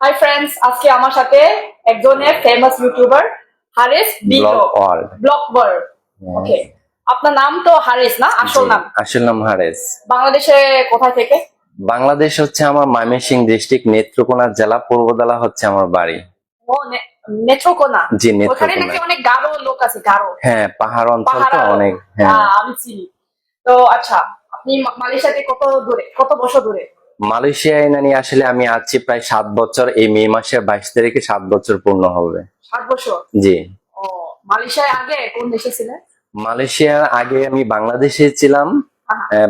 Hi friends আজকে আমার সাথে একজনের ফেমাস ইউটিউবার হারিস বিগো ব্লগ ওয়ার্ল্ড ওকে আপনার নাম তো হারিস না আসল নাম? আসল নাম হারেস। বাংলাদেশে কোথায় থেকে? বাংলাদেশ হচ্ছে আমার ময়মনসিংহ ডিস্ট্রিক্ট নেত্রকোনা জেলা পূর্বদলা হচ্ছে আমার বাড়ি। ও নেত্রকোনা? জি ওখানে নাকি অনেক গারো লোক আছে গারো হ্যাঁ পাহাড় অঞ্চল তো অনেক হ্যাঁ। আমি চিনি। তো আচ্ছা আপনি মালয়েশিয়াতে কত দূরে কত বছর দূরে মালয়েশিয়ায় নানি আসলে আমি আছি প্রায় সাত বছর এই মে মাসের বাইশ তারিখে সাত বছর পূর্ণ হবে। সাত বছর? জি। মালয়েশিয়ায় আগে কোন দেশে ছিলেন মালয়েশিয়ার আগে আমি বাংলাদেশে ছিলাম।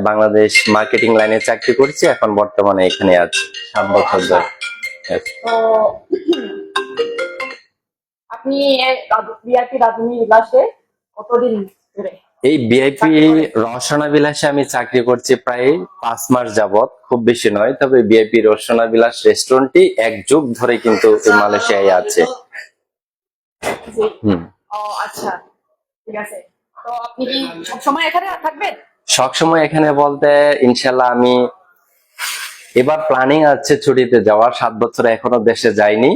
বাংলাদেশ মার্কেটিং লাইনে চাকরি করছি এখন বর্তমানে এখানে আছি সাত বছর ধরে। আপনি বিআরপি বিলাসে কতদিন ধরে? এই বিআইপি? রসনা বিলাসে আমি চাকরি করছি প্রায় পাঁচ মাস যাবত খুব বেশি নয় তবে বিআইপি রসনা বিলাস রেস্টুরেন্টটি এক যুগ ধরে কিন্তু এই মালয়েশিয়ায় আছে। আচ্ছা ঠিক আছে। তো আপনি কি সবসময় এখানে থাকবেন? সবসময় এখানে বলতে ইনশাল্লাহ আমি এবার প্ল্যানিং আছে ছুটিতে যাওয়ার সাত বছর এখনও দেশে যাইনি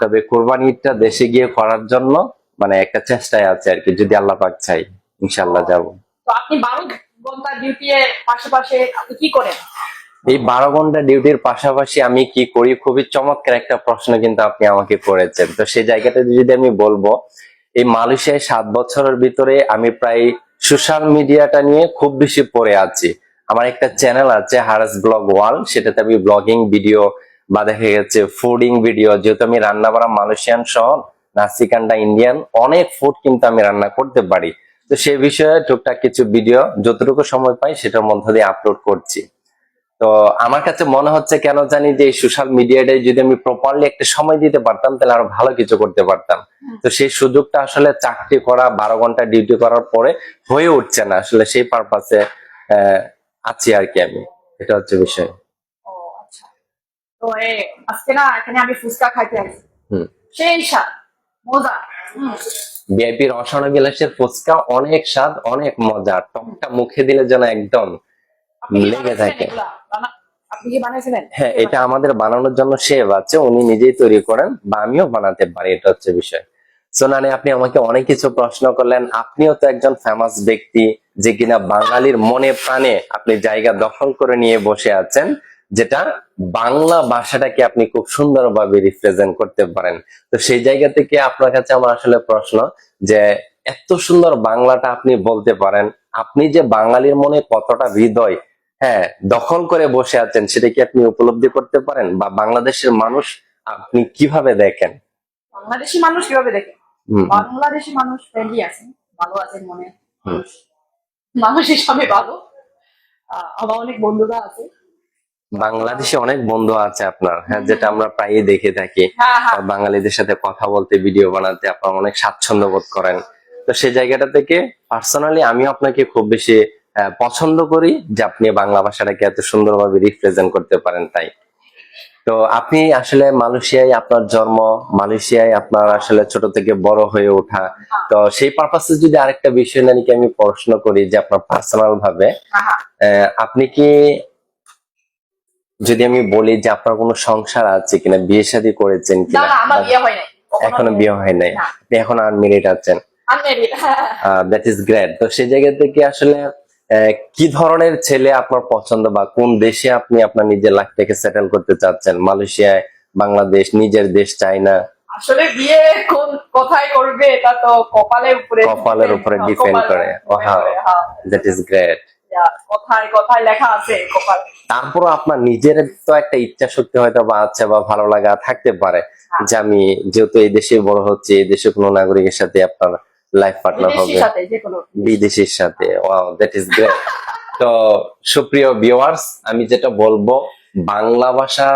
তবে কোরবানিটা দেশে গিয়ে করার জন্য মানে একটা চেষ্টায় আছে আর কি যদি আল্লাহ পাক চাই ইনশাল্লাহ যাব। তো আপনি বারো ঘণ্টা ডিউটি এর পাশাপাশি আপনি কি করেন? এই বারো ঘণ্টা ডিউটির পাশাপাশি আমি কি করি? খুবই চমৎকার একটা প্রশ্ন কিন্তু আপনি আমাকে করেছেন। তো সেই জায়গাটা যদি আমি বলব এই মালয়েশিয়ায় সাত বছরের ভিতরে আমি প্রায় সোশ্যাল মিডিয়াটা নিয়ে খুব বেশি পড়ে আছি। আমার একটা চ্যানেল আছে হারাস ব্লগ ওয়াল সেটাতে আমি ব্লগিং ভিডিও বা দেখা গেছে ফুডিং ভিডিও যেহেতু আমি রান্না বাড়া মালয়েশিয়ান সহ নাসিকান্ডা ইন্ডিয়ান অনেক ফুড কিন্তু আমি রান্না করতে পারি। তো সেই বিষয়ে টুকটাক কিছু ভিডিও যতটুকু সময় পাই সেটার মধ্য দিয়ে আপলোড করছি। তো আমার কাছে মনে হচ্ছে কেন জানি যে সোশ্যাল মিডিয়াটাই যদি আমি প্রপারলি একটা সময় দিতে পারতাম তাহলে আরও ভালো কিছু করতে পারতাম। তো সেই সুযোগটা আসলে চাকরি করা বারো ঘণ্টা ডিউটি করার পরে হয়ে উঠছে না। আসলে সেই পারপাসে আছি আর কি আমি। এটা হচ্ছে বিষয়। আচ্ছা। তো এ আজকে না এখানে আমি ফুচকা খাইতে হুম। সেই মজা হুম। ভিআইপি রসনা বিলাসের ফুচকা অনেক স্বাদ অনেক মজা। টকটা মুখে দিলে যেন একদম লেগে থাকে। হ্যাঁ এটা আমাদের বানানোর জন্য শেফ আছে উনি নিজেই তৈরি করেন বা আমিও বানাতে পারি এটা হচ্ছে বিষয়। সোনানি আপনি আমাকে অনেক কিছু প্রশ্ন করলেন। আপনিও তো একজন ফেমাস ব্যক্তি যে কিনা বাঙালির মনে প্রাণে আপনি জায়গা দখল করে নিয়ে বসে আছেন। যেটা বাংলা ভাষাটাকে আপনি খুব সুন্দরভাবে রিপ্রেজেন্ট করতে পারেন। তো সেই জায়গা থেকে আপনার কাছে আমার আসলে প্রশ্ন যে এত সুন্দর বাংলাটা আপনি বলতে পারেন আপনি যে বাঙালির মনে কতটা হৃদয় হ্যাঁ দখল করে বসে আছেন সেটা কি আপনি উপলব্ধি করতে পারেন? বা বাংলাদেশের মানুষ আপনি কীভাবে দেখেন? বাংলাদেশি মানুষ কীভাবে দেখে? হুম, বাংলাদেশি মানুষ ফ্রেন্ডলি আছেন ভালো আছেন মনে। মানুষ হিসাবে ভালো। আমার অনেক বন্ধুরা আছে। বাংলাদেশে অনেক বন্ধু আছে আপনার হ্যাঁ যেটা আমরা প্রায়ই দেখে থাকি। হ্যাঁ হ্যাঁ। বাঙালিদের সাথে কথা বলতে ভিডিও বানাতে আপনার অনেক স্বাচ্ছন্দ্য বোধ করেন। তো সেই জায়গাটা থেকে পার্সোনালি আমিও আপনাকে খুব বেশি পছন্দ করি যে আপনি বাংলা ভাষাটাকে এত সুন্দরভাবে রিপ্রেজেন্ট করতে পারেন তাই। তো আপনি আসলে মালয়েশিয়ায় আপনার জন্ম মালয়েশিয়ায় আপনার আসলে ছোট থেকে বড় হয়ে ওঠা। তো সেই পারপাসে যদি আরেকটা বিষয় নাকি আমি প্রশ্ন করি যে আপনার পার্সোনাল ভাবে হ্যাঁ। আহ, আপনি কি যদি আমি বলি যে আপনার কোনো সংসার আছে কিনা বিয়ে শাদী করেছেন কিনা এখনও বিয়ে হয় নাই। আপনি এখন আনমেরিড আছেন। দ্যাট ইজ গ্রেট তো সেই জায়গা থেকে আসলে কি ধরনের ছেলে আপনার পছন্দ বা কোন দেশে আপনি আপনার নিজের লাইফটাকে সেটেল করতে চাচ্ছেন? মালয়েশিয়ায় বাংলাদেশ নিজের দেশ চাইনা আসলে বিয়ে কোন কোথায় করবে এটা তো কপালের উপরে কপালের উপরে কপালের করে। হ্যাঁ। দ্যাট ইজ গ্রেট কোথায় কোথায় লেখা আছে কপাল। তারপরও আপনার নিজের তো একটা ইচ্ছা শক্তি হয়তো বা আছে বা ভালো লাগা থাকতে পারে হ্যাঁ। যে আমি যেহেতু এই দেশে বড় হচ্ছে এই দেশে কোনো নাগরিকের সাথে আপনার লাইফ পার্টনার হবে। বিদেশির সাথে। ওয়াও দ্যাট ইজ গ্রেট তো সুপ্রিয় ভিউয়ার্স আমি যেটা বলব বাংলা ভাষা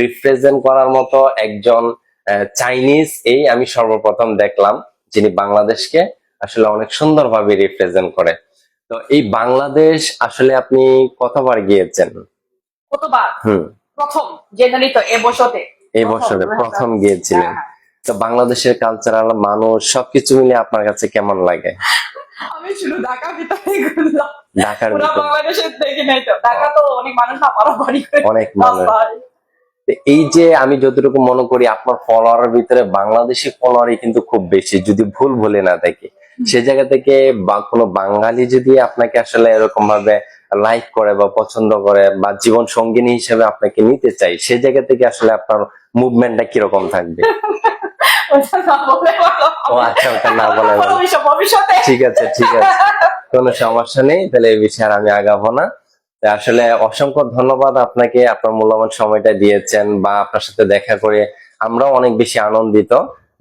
রিপ্রেজেন্ট করার মতো একজন চাইনিজ এই আমি সর্বপ্রথম দেখলাম যিনি বাংলাদেশকে আসলে অনেক সুন্দরভাবে রিপ্রেজেন্ট করে। তো এই বাংলাদেশ আসলে আপনি কতবার গিয়েছেন? কতবার? হুম। প্রথম জেনারেলি তো এ বছরে এই বছরে প্রথম গিয়েছিলেন। হ্যাঁ, তো বাংলাদেশের কালচারাল মানুষ সবকিছু মিলে আপনার কাছে কেমন লাগে? আমি শুধু ঢাকা ভিতরে ঘুরলাম। ঢাকার বাংলাদেশের দেখি নাই তো। ঢাকা তো অনেক মানুষ না পারাপারি করে অনেক মানুষ। তো এই যে আমি যতটুকু মনে করি আপনার ফলোয়ারের ভিতরে বাংলাদেশি ফলোয়ারই কিন্তু খুব বেশি যদি ভুল ভুলে না থাকি সে জায়গা থেকে বা কোনো বাঙালি যদি আপনাকে আসলে এরকম ভাবে লাইক করে বা পছন্দ করে বা জীবন সঙ্গিনী হিসেবে আপনাকে নিতে চাই সে জায়গা থেকে আসলে আপনার মুভমেন্টটা কীরকম থাকবে? ও আচ্ছা ওটা না বলে ভালো। ভবিষ্যৎ- ভবিষ্যতে। ঠিক আছে ঠিক আছে। কোনো সমস্যা নেই তাহলে এই বিষয়ে আর আমি আগাবো না। আসলে অসংখ্য ধন্যবাদ আপনাকে আপনার মূল্যবান সময়টা দিয়েছেন বা আপনার সাথে দেখা করে আমরাও অনেক বেশি আনন্দিত।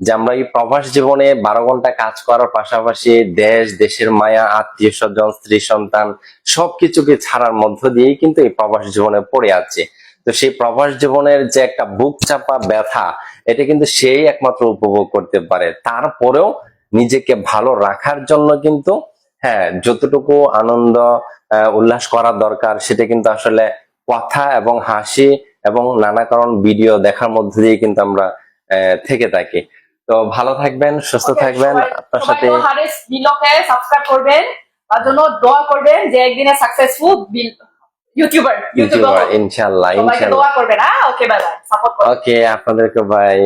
যে আমরা এই প্রবাস জীবনে বারো ঘণ্টা কাজ করার পাশাপাশি দেশ, দেশের মায়া, আত্মীয় স্বজন, স্ত্রী সন্তান সবকিছুকে ছাড়ার মধ্য দিয়েই কিন্তু এই প্রবাস জীবনে পড়ে আছে। তো সেই প্রবাস জীবনের যে একটা বুক চাপা ব্যথা, এটা কিন্তু সেই একমাত্র উপভোগ করতে পারে। তারপরেও নিজেকে ভালো রাখার জন্য কিন্তু হ্যাঁ যতটুকু আনন্দ উল্লাস করা দরকার, সেটা কিন্তু আসলে কথা এবং হাসি এবং নানা কারণ ভিডিও দেখার মধ্যে দিয়ে কিন্তু আমরা থেকে থাকি। তো ভালো থাকবেন সুস্থ থাকবেন আপনার সাথে সাবস্ক্রাইব করবেন। তার জন্য দোয়া করবেন যে একদিনে সাকসেসফুল ইউটিউবার ইউটিউবার ইনশাল্লাহ সবাইকে ইনশাল্লাহ দোয়া করবেন হ্যাঁ? ওকে বাই বাই সাপোর্ট করবেন। ওকে আপনাদেরকে বাই